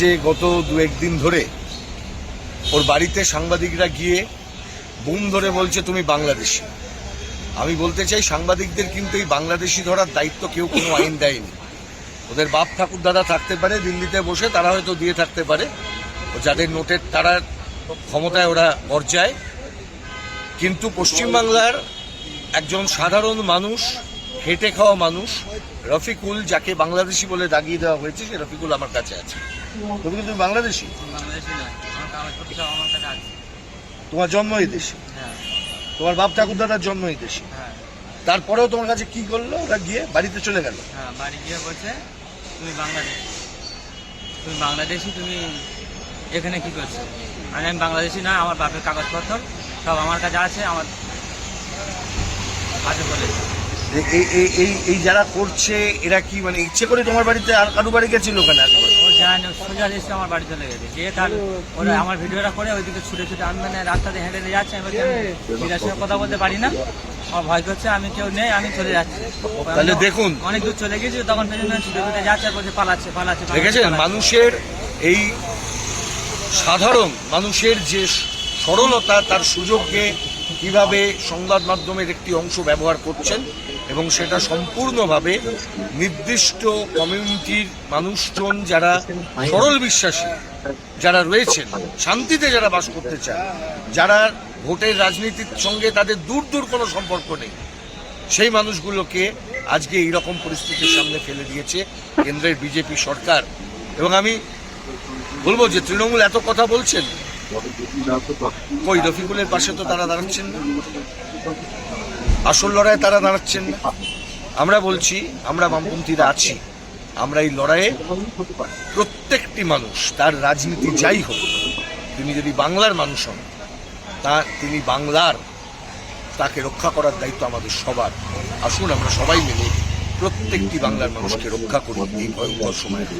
যে গত দু একদিন ধরে ওর বাড়িতে সাংবাদিকরা গিয়ে বুম ধরে বলছে, তুমি বাংলাদেশি। আমি বলতে চাই, সাংবাদিকদের কিন্তু এই বাংলাদেশি ধরার দায়িত্ব কেউ কোনো আইন দেয়নি। ওদের বাপ ঠাকুর দাদা থাকতে পারে, দিল্লিতে বসে তারা হয়তো দিয়ে থাকতে পারে। ও যাদের নোটের তারা ক্ষমতায় ওরা পর্যায় কিন্তু পশ্চিমবাংলার একজন সাধারণ মানুষ হেঁটে খাওয়া মানুষ। রফিকুল যাকে বাংলাদেশি বলে দাগিয়ে দেওয়া হয়েছে সে রফিকুল আমার কাছে আছে। তুমি কিন্তু বাংলাদেশি বাংলাদেশি আমার কাগজপত্র সব আমার কাছে আছে। তোমার জন্ম এই দেশে? হ্যাঁ। তোমার বাপ ঠাকুর দাদার জন্ম এই দেশে? হ্যাঁ। তারপরেও তোমার কাছে কি করল? ওরা গিয়ে বাড়িতে চলে গেল। হ্যাঁ বাড়ি গিয়ে বলছে তুমি বাংলাদেশ। তুমি বাংলাদেশি তুমি এখানে কি করছ? আমি আমি বাংলাদেশি না আমার বাপের কাগজপত্র সব আমার কাছে আছে আমার আছে। বলেছে এই এই এই এই যারা করছে এরা কি মানে ইচ্ছে করে তোমার বাড়িতে আর কারু বাড়ি গেছিল একবার? ও সোজা এসে আমার বাড়ি চলে গেছে। তার ওরা আমার ভিডিওটা করে ওইদিকে ছুটে ছুটে আমি মানে রাস্তাতে হেঁটে হেঁটে যাচ্ছি আমি কথা বলতে পারি না। আমার ভয় করছে আমি কেউ নেই আমি চলে যাচ্ছি। তাহলে দেখুন। অনেক দূর চলে গেছি তখন পেছনে ছুটে ছুটে যাচ্ছে আর বলছে পালাচ্ছে পালাচ্ছে পালাচ্ছে, দেখেছেন? মানুষের এই সাধারণ মানুষের যে সরলতা তার সুযোগকে কীভাবে সংবাদ মাধ্যমের একটি অংশ ব্যবহার করছেন এবং সেটা সম্পূর্ণভাবে নির্দিষ্ট কমিউনিটির মানুষজন যারা সরল বিশ্বাসী, যারা রয়েছেন, শান্তিতে যারা বাস করতে চান, যারা ভোটের রাজনীতির সঙ্গে তাদের দূর দূর কোনো সম্পর্ক নেই, সেই মানুষগুলোকে আজকে এই রকম পরিস্থিতির সামনে ফেলে দিয়েছে কেন্দ্রের বিজেপি সরকার। এবং আমি বলব যে তৃণমূল এত কথা বলছেন কই রফিকুলের পাশে তো তারা দাঁড়াচ্ছেন না। আসল লড়াইয়ে তারা দাঁড়াচ্ছেন না। আমরা বলছি, আমরা বামপন্থীরা আছি। আমরা এই লড়াইয়ে প্রত্যেকটি মানুষ, তার রাজনীতি যাই হোক, তিনি যদি বাংলার মানুষ হন, তা তিনি বাংলার, তাকে রক্ষা করার দায়িত্ব আমাদের সবার। আসুন আমরা সবাই মিলে প্রত্যেকটি বাংলার মানুষকে রক্ষা করি, এই ভয়ঙ্কর সময়ের